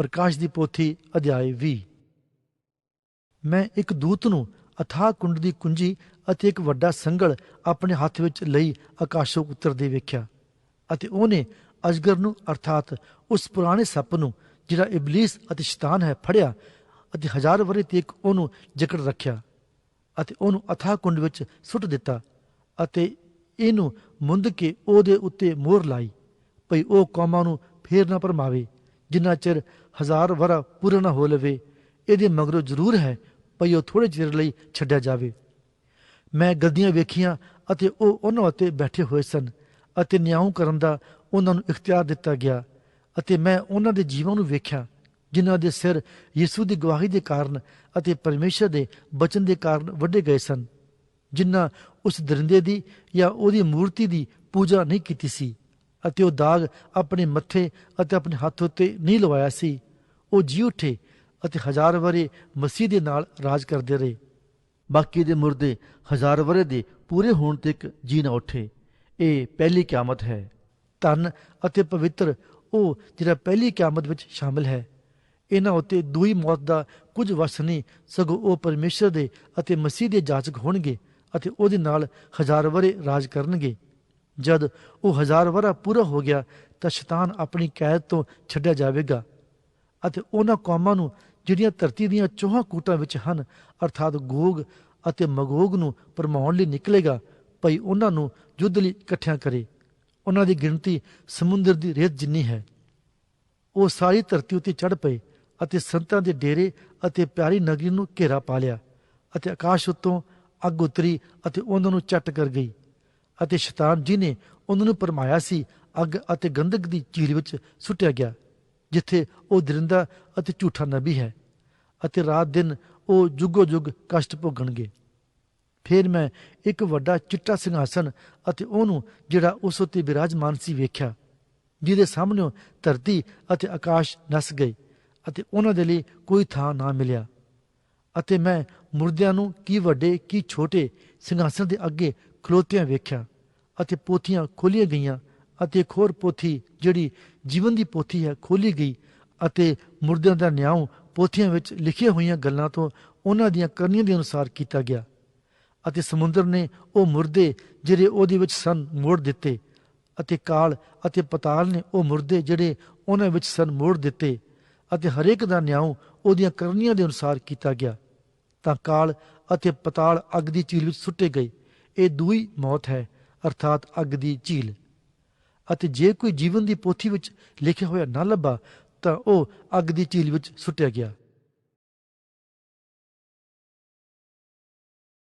ਪ੍ਰਕਾਸ਼ ਦੀ ਪੋਥੀ, ਅਧਿਆਇ 20 ਮੈਂ ਇੱਕ ਦੂਤ ਨੂੰ ਅਥਾਹ ਕੁੰਡ ਦੀ ਕੁੰਜੀ ਅਤੇ ਇੱਕ ਵੱਡਾ ਸੰਗਲ ਆਪਣੇ ਹੱਥ ਵਿੱਚ ਲਈ ਆਕਾਸ਼ੋਂ ਉਤਰਦੇ ਵੇਖਿਆ ਅਤੇ ਉਹਨੇ ਅਜਗਰ ਨੂੰ, ਅਰਥਾਤ ਉਸ ਪੁਰਾਣੇ ਸੱਪ ਨੂੰ, ਜਿਹੜਾ ਇਬਲਿਸ ਅਤੇ ਸ਼ੈਤਾਨ ਹੈ, ਫੜਿਆ ਅਤੇ ਹਜ਼ਾਰ ਵਰੇ ਤੱਕ ਉਹਨੂੰ ਜਕੜ ਰੱਖਿਆ ਅਤੇ ਉਹਨੂੰ ਅਥਾਹ ਕੁੰਡ ਵਿੱਚ ਸੁੱਟ ਦਿੱਤਾ ਅਤੇ ਇਹਨੂੰ ਮੁੰਦ ਕੇ ਉਹਦੇ ਉੱਤੇ ਮੋਹਰ ਲਾਈ, ਭਈ ਉਹ ਕੌਮਾਂ ਨੂੰ ਫੇਰ ਨਾ ਪਰਮਾਵੇ। ਜਿੰਨਾ ਚਿਰ ਹਜ਼ਾਰ ਵਰਾ ਪੂਰਾ ਨਾ ਹੋ ਲਵੇ, ਇਹਦੇ ਮਗਰੋਂ ਜ਼ਰੂਰ ਹੈ ਭਈ ਉਹ ਥੋੜੇ ਚਿਰ ਲਈ ਛੱਡਿਆ ਜਾਵੇ। ਮੈਂ ਗੱਦੀਆਂ ਵੇਖੀਆਂ ਅਤੇ ਉਹ ਉਹਨਾਂ ਉੱਤੇ ਬੈਠੇ ਹੋਏ ਸਨ ਅਤੇ ਨਿਆਂ ਕਰਨ ਦਾ ਉਹਨਾਂ ਨੂੰ ਇਖਤਿਆਰ ਦਿੱਤਾ ਗਿਆ ਅਤੇ ਮੈਂ ਉਹਨਾਂ ਦੇ ਜੀਵਾਂ ਨੂੰ ਵੇਖਿਆ, ਜਿਨ੍ਹਾਂ ਦੇ ਸਿਰ ਯਿਸੂ ਦੀ ਗਵਾਹੀ ਦੇ ਕਾਰਨ ਅਤੇ ਪਰਮੇਸ਼ਰ ਦੇ ਬਚਨ ਦੇ ਕਾਰਨ ਵੱਡੇ ਗਏ ਸਨ, ਜਿਨ੍ਹਾਂ ਉਸ ਦਰਿੰਦੇ ਦੀ ਜਾਂ ਉਹਦੀ ਮੂਰਤੀ ਦੀ ਪੂਜਾ ਨਹੀਂ ਕੀਤੀ ਸੀ। ਅਤੇ ਉਹ ਦਾਗ ਆਪਣੇ ਮੱਥੇ ਅਤੇ ਆਪਣੇ ਹੱਥ ਉੱਤੇ ਨਹੀਂ ਲਵਾਇਆ ਸੀ। ਉਹ ਜੀ ਉੱਠੇ ਅਤੇ ਹਜ਼ਾਰ ਵਰੇ ਮਸੀਹ ਦੇ ਨਾਲ ਰਾਜ ਕਰਦੇ ਰਹੇ। ਬਾਕੀ ਦੇ ਮੁਰਦੇ ਹਜ਼ਾਰ ਵਰੇ ਦੇ ਪੂਰੇ ਹੋਣ ਤੱਕ ਜੀ ਨਾ ਉੱਠੇ। ਇਹ ਪਹਿਲੀ ਕਿਆਮਤ ਹੈ। ਧਨ ਅਤੇ ਪਵਿੱਤਰ ਉਹ ਜਿਹੜਾ ਪਹਿਲੀ ਕਿਆਮਤ ਵਿੱਚ ਸ਼ਾਮਿਲ ਹੈ। ਇਹਨਾਂ ਉੱਤੇ ਦੂਈ ਮੌਤ ਦਾ ਕੁਝ ਵਸ ਨਹੀਂ, ਸਗੋਂ ਉਹ ਪਰਮੇਸ਼ਰ ਦੇ ਅਤੇ ਮਸੀਹ ਦੇ ਜਾਚਕ ਹੋਣਗੇ ਅਤੇ ਉਹਦੇ ਨਾਲ ਹਜ਼ਾਰ ਵਰੇ ਰਾਜ ਕਰਨਗੇ। ਜਦ ਉਹ ਹਜ਼ਾਰ ਵਰਾ ਪੂਰਾ ਹੋ ਗਿਆ ਤਾਂ ਸ਼ੈਤਾਨ ਆਪਣੀ ਕੈਦ ਤੋਂ ਛੱਡਿਆ ਜਾਵੇਗਾ ਅਤੇ ਉਹਨਾਂ ਕੌਮਾਂ ਨੂੰ ਜਿਹੜੀਆਂ ਧਰਤੀ ਦੀਆਂ ਚੋਹਾਂ ਕੂਟਾਂ ਵਿੱਚ ਹਨ, ਅਰਥਾਤ ਗੋਗ ਅਤੇ ਮਗੋਗ ਨੂੰ ਪਰਮਾਉਣ ਲਈ ਨਿਕਲੇਗਾ, ਭਈ ਉਹਨਾਂ ਨੂੰ ਯੁੱਧ ਲਈ ਇਕੱਠਿਆਂ ਕਰੇ। ਉਹਨਾਂ ਦੀ ਗਿਣਤੀ ਸਮੁੰਦਰ ਦੀ ਰੇਤ ਜਿੰਨੀ ਹੈ। ਉਹ ਸਾਰੀ ਧਰਤੀ ਉੱਤੇ ਚੜ ਪਏ ਅਤੇ ਸੰਤਾਂ ਦੇ ਡੇਰੇ ਅਤੇ ਪਿਆਰੀ ਨਗਰੀ ਨੂੰ ਘੇਰਾ ਪਾ ਲਿਆ ਅਤੇ ਆਕਾਸ਼ ਉੱਤੋਂ ਅੱਗ ਉਤਰੀ ਅਤੇ ਉਹਨਾਂ ਨੂੰ ਚੱਟ ਕਰ ਗਈ। ਅਤੇ ਸ਼ੈਤਾਨ ਜੀ ਨੇ ਉਹਨਾਂ ਨੂੰ ਪਰਮਾਇਆ ਸੀ, ਅੱਗ ਅਤੇ ਗੰਧਕ ਦੀ ਝੀਲ ਵਿੱਚ ਸੁੱਟਿਆ ਗਿਆ, ਜਿੱਥੇ ਉਹ ਦਰਿੰਦਾ ਅਤੇ ਝੂਠਾ ਨਬੀ ਹੈ ਅਤੇ ਰਾਤ ਦਿਨ ਉਹ ਜੁਗੋ ਜੁਗ ਕਸ਼ਟ ਭੋਗਣਗੇ। ਫਿਰ ਮੈਂ ਇੱਕ ਵੱਡਾ ਚਿੱਟਾ ਸਿੰਘਾਸਨ ਅਤੇ ਉਹਨੂੰ ਜਿਹੜਾ ਉਸ ਉੱਤੇ ਬਿਰਾਜਮਾਨ ਸੀ ਵੇਖਿਆ, ਜਿਹਦੇ ਸਾਹਮਣੇ ਧਰਤੀ ਅਤੇ ਆਕਾਸ਼ ਨਸ ਗਏ ਅਤੇ ਉਹਨਾਂ ਦੇ ਲਈ ਕੋਈ ਥਾਂ ਨਾ ਮਿਲਿਆ। ਅਤੇ ਮੈਂ ਮੁਰਦਿਆਂ ਨੂੰ ਕੀ ਵੱਡੇ ਕੀ ਛੋਟੇ ਸਿੰਘਾਸਨ ਦੇ ਅੱਗੇ ਖਲੋਤਿਆਂ ਵੇਖਿਆ। ਅਤੇ ਪੋਥੀਆਂ ਖੋਲੀਆਂ ਗਈਆਂ ਅਤੇ ਇੱਕ ਹੋਰ ਪੋਥੀ ਜਿਹੜੀ ਜੀਵਨ ਦੀ ਪੋਥੀ ਹੈ ਖੋਲੀ ਗਈ ਅਤੇ ਮੁਰਦਿਆਂ ਦਾ ਨਿਆਂ ਪੋਥੀਆਂ ਵਿੱਚ ਲਿਖੀਆਂ ਹੋਈਆਂ ਗੱਲਾਂ ਤੋਂ ਉਹਨਾਂ ਦੀਆਂ ਕਰਨੀਆਂ ਦੇ ਅਨੁਸਾਰ ਕੀਤਾ ਗਿਆ ਅਤੇ ਸਮੁੰਦਰ ਨੇ ਉਹ ਮੁਰਦੇ ਜਿਹੜੇ ਉਹਦੇ ਵਿੱਚ ਸਨ ਮੋੜ ਦਿੱਤੇ ਅਤੇ ਕਾਲ ਅਤੇ ਪਤਾਲ ਨੇ ਉਹ ਮੁਰਦੇ ਜਿਹੜੇ ਉਹਨਾਂ ਵਿੱਚ ਸਨ ਮੋੜ ਦਿੱਤੇ ਅਤੇ ਹਰੇਕ ਦਾ ਨਿਆਂ ਉਹਦੀਆਂ ਕਰਨੀਆਂ ਦੇ ਅਨੁਸਾਰ ਕੀਤਾ ਗਿਆ। ਤਾਂ ਕਾਲ ਅਤੇ ਪਤਾਲ ਅੱਗ ਦੀ ਝੀਲ ਵਿੱਚ ਸੁੱਟੇ ਗਏ। ਇਹ ਦੂਈ ਮੌਤ ਹੈ। ਅਰਥਾਤ ਅੱਗ ਦੀ ਝੀਲ। ਅਤੇ ਜੇ ਕੋਈ ਜੀਵਨ ਦੀ ਪੋਥੀ ਵਿੱਚ ਲਿਖਿਆ ਹੋਇਆ ਨਾ ਲੱਭਾ, ਤਾਂ ਉਹ ਅੱਗ ਦੀ ਝੀਲ ਵਿੱਚ ਸੁੱਟਿਆ ਗਿਆ।